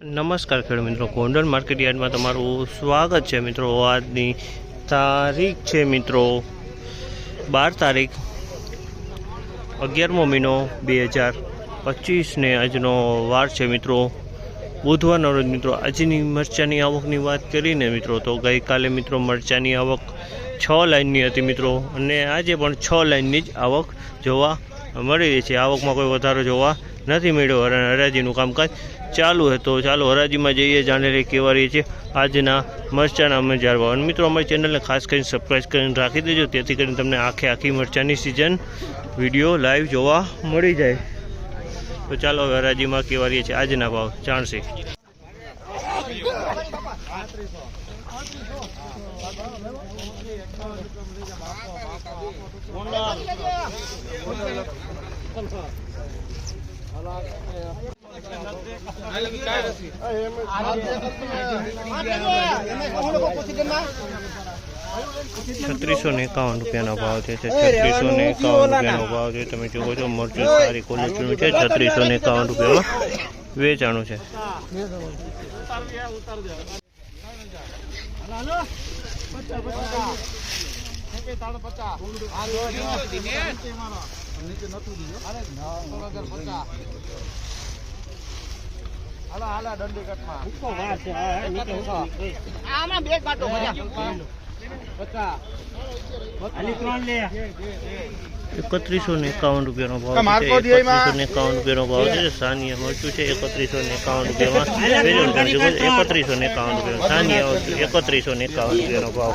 નમસ્કાર ખેડૂત મિત્રો, ગોંડલ માર્કેટ યાર્ડમાં તમારું સ્વાગત છે મિત્રો. આજની તારીખ છે મિત્રો બાર તારીખ અગિયારમો મહિનો બે હજાર પચીસને આજનો વાર છે મિત્રો. બુધવારનો રોજ મિત્રો, આજની મરચાની આવકની વાત કરીને મિત્રો, તો ગઈકાલે મિત્રો મરચાની આવક છ લાઇનની હતી મિત્રો, અને આજે પણ છ લાઇનની જ આવક જોવા મળી રહી છે. આવકમાં કોઈ વધારો જોવા નથી મળ્યો. અને હરાજીનું કામકાજ ચાલુ હતું ચાલો હરાજીમાં જઈએ જાણે લઈએ કેવા રહીએ છીએ આજના મરચાના મજાર ભાવ. મિત્રો, અમારી ચેનલને ખાસ કરીને સબસ્ક્રાઈબ કરીને રાખી દેજો. તેથી કરીને તમને આખે આખી મરચાની સિઝન વીડિયો લાઈવ જોવા મળી જાય. તો ચાલો હવે હરાજીમાં કેવા રહીએ છે આજના ભાવ જાણશે. છત્રીસો ને એકાવન રૂપિયાનો ભાવ છે છત્રીસો ને એકાવન રૂપિયાનો ભાવ છે. તમે જુઓ છો મરચું સારી ક્વોલિટીનું છે છત્રીસો ને એકાવન રૂપિયામાં વેચાણું છે. આમાં બે કાંટો એકત્રીસો ને એકાવન રૂપિયાનો ભાવ છે. એકત્રીસો ને એકાવન રૂપિયાનો ભાવ છે. સાનિયા મરચું છે એકત્રીસો ને એકાવન રૂપિયામાં. છો, એકત્રીસો ને એકાવન રૂપિયા સાનિયા એકત્રીસો ને એકાવન રૂપિયાનો ભાવ.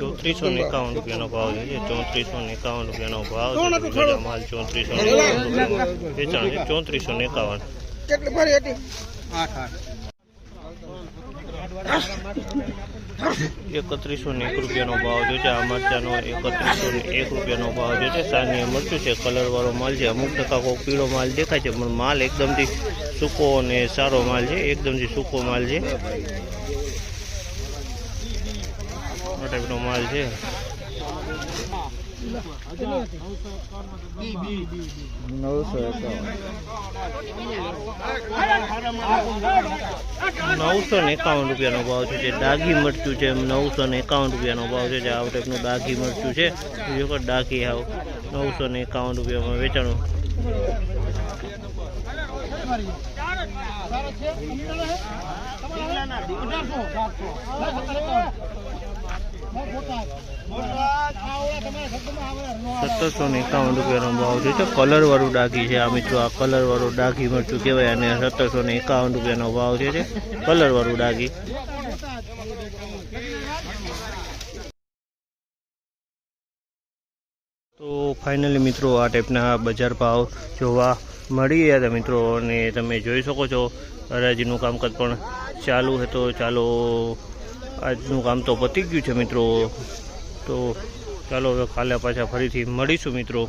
ચોત્રીસો એકાવન રૂપિયાનો ભાવ છે ચોત્રીસો ને એકાવન રૂપિયાનો ભાવ માલ ચોત્રીસો ને વેચાણ છે. ચોત્રીસો એકાવન. કેટલી ભરી હતી? એકત્રીસો ને એક રૂપિયાનો ભાવ જો છે. આ મરચાનો એકત્રીસો ને એક રૂપિયાનો ભાવ જો છે. સાનિયા મરચું છે. કલરવાળો માલ છે. અમુક ટકા કોઈ પીળો માલ દેખાય છે, પણ માલ એકદમથી સૂકો અને સારો માલ છે. એકદમથી સૂકો માલ છે. આ ટાઈપનો માલ છે. નવસો ને એકાવન રૂપિયાનો ભાવ છે, જે ડાઘી મરચું છે નવસો ને એકાવન રૂપિયાનો ભાવ છે, જે આ ટાઈપનું ડાઘી મરચું છે. કોઈ ડાઘી આવ, નવસો ને એકાવન રૂપિયામાં વેચાણું. સત્તરસો ને એકાવન રૂપિયાનો ભાવ છે. કલરવાળું ડાઘી છે, આ મિત્રો આ કલરવાળું ડાઘી મરચું કહેવાય અને સત્તરસો ને એકાવન રૂપિયાનો ભાવ છે કલરવાળું ડાઘી. તો ફાઇનલી મિત્રો આ ટાઈપના બજાર ભાવ જોવા મળી ગયા હતા મિત્રો અને તમે જોઈ શકો છો, હરાજીનું કામકાજ પણ ચાલુ હતો ચાલો આજનું કામ તો પતી ગયું છે મિત્રો. તો ચાલો હવે કાલે પાછા ફરીથી મળીશું મિત્રો.